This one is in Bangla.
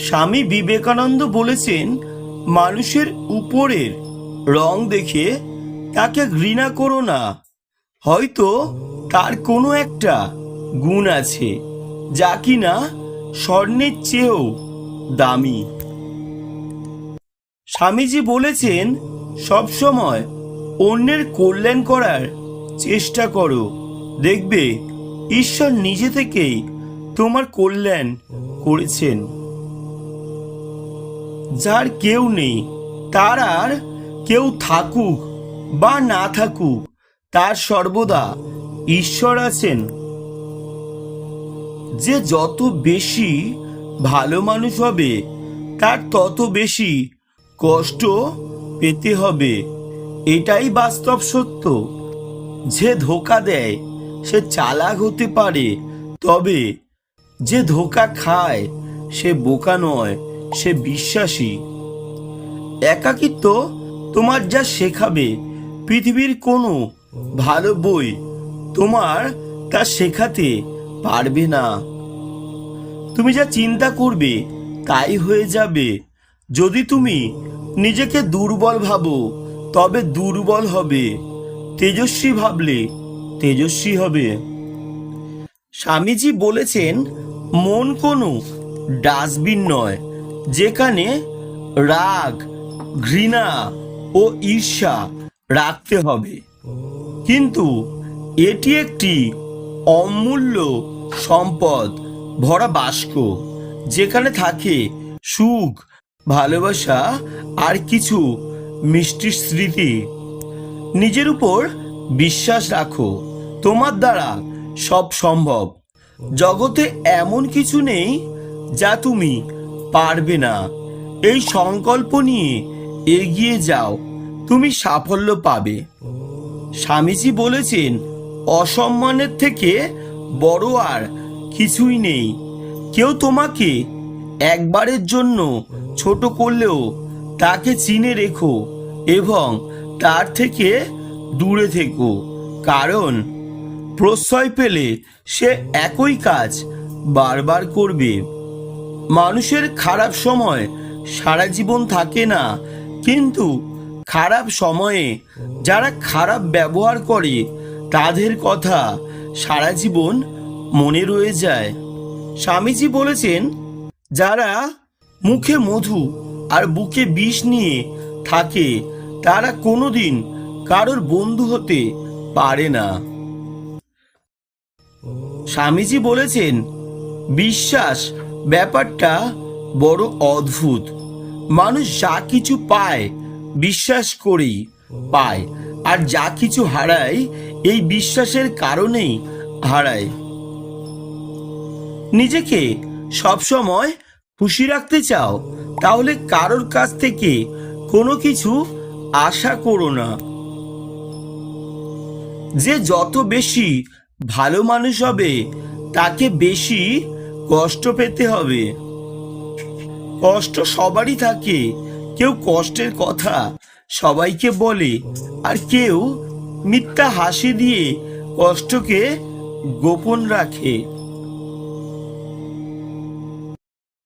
স্বামী বিবেকানন্দ বলেছেন, মানুষের উপরের রং দেখে তাকে ঘৃণা করো না। হয়তো তার কোনো একটা গুণ আছে, যা কিনা স্বর্ণের চেয়েও দামি। স্বামীজি বলেছেন, সবসময় অন্যের কল্যাণ করার চেষ্টা করো। দেখবে, ঈশ্বর নিজে থেকেই তোমার কল্যাণ করেছেন। যার কেউ নেই, তার আর কেউ থাকুক বা না থাকুক, তার সর্বদা ঈশ্বর আছেন। যে যত বেশি ভালো মানুষ হবে, তার তত বেশি কষ্ট পেতে হবে। এটাই বাস্তব সত্য। যে ধোকা দেয়, সে চালাক হতে পারে, তবে যে ধোকা খায়, সে বোকা নয়, সে বিশ্বাসী। একাকিত্ব তোমার যা শেখাবে, পৃথিবীর কোনো ভালো বই তোমার তা শেখাতে পারবে না। তুমি যা চিন্তা করবে, তাই হয়ে যাবে। যদি তুমি নিজেকে দুর্বল ভাবো, তবে দুর্বল হবে। তেজস্বী ভাবলে তেজস্বী হবে। স্বামীজি বলেছেন মন কোনো ডাস্টবিন নয়, যেখানে রাগ, ঘৃণা ও ঈর্ষা রাখতে হবে। কিন্তু এটি একটি অমূল্য সম্পদ, ভরা বাস্ক যেখানে থাকে সুখ, ভালোবাসা আর কিছু মিষ্টি স্মৃতি। নিজের উপর বিশ্বাস রাখো, তোমার দ্বারা সব সম্ভব। জগতে এমন কিছু নেই যা তুমি পারবে না। এই সংকল্প নিয়ে এগিয়ে যাও, তুমি সাফল্য পাবে। স্বামীজি বলেছেন, অসম্মানের থেকে বড় আর কিছুই নেই। কেউ তোমাকে একবারের জন্য ছোট করলেও তাকে চিনে রেখো এবং তার থেকে দূরে থেকো। কারণ প্রশ্রয় পেলে সে একই কাজ বারবার করবে। মানুষের খারাপ সময় সারা জীবন থাকে না, কিন্তু খারাপ সময়ে যারা খারাপ ব্যবহার করে, তাদের কথা সারা জীবন মনে রয়ে যায়। স্বামীজি বলেছেন, যারা মুখে মধু আর বুকে বিষ নিয়ে থাকে, তারা কোনোদিন কারোর বন্ধু হতে পারে না। স্বামীজি বলেছেন, বিশ্বাস, ব্যাপারটা বড় অদ্ভুত। মানুষ যা কিছু পায়, বিশ্বাস করেই পায়। আর যা কিছু হারায়, এই বিশ্বাসের কারণেই হারায়। নিজেকে সবসময় খুশি রাখতে চাও, তাহলে কারোর কাছ থেকে কোনো কিছু আশা করো না। যে যত বেশি ভালো মানুষ হবে, তাকে বেশি কষ্ট পেতে হবে। কষ্ট সবারই থাকে, কেউ কষ্টের কথা সবাইকে বলে, আর কেউ মিথ্যা হাসি দিয়ে কষ্টকে গোপন রাখে।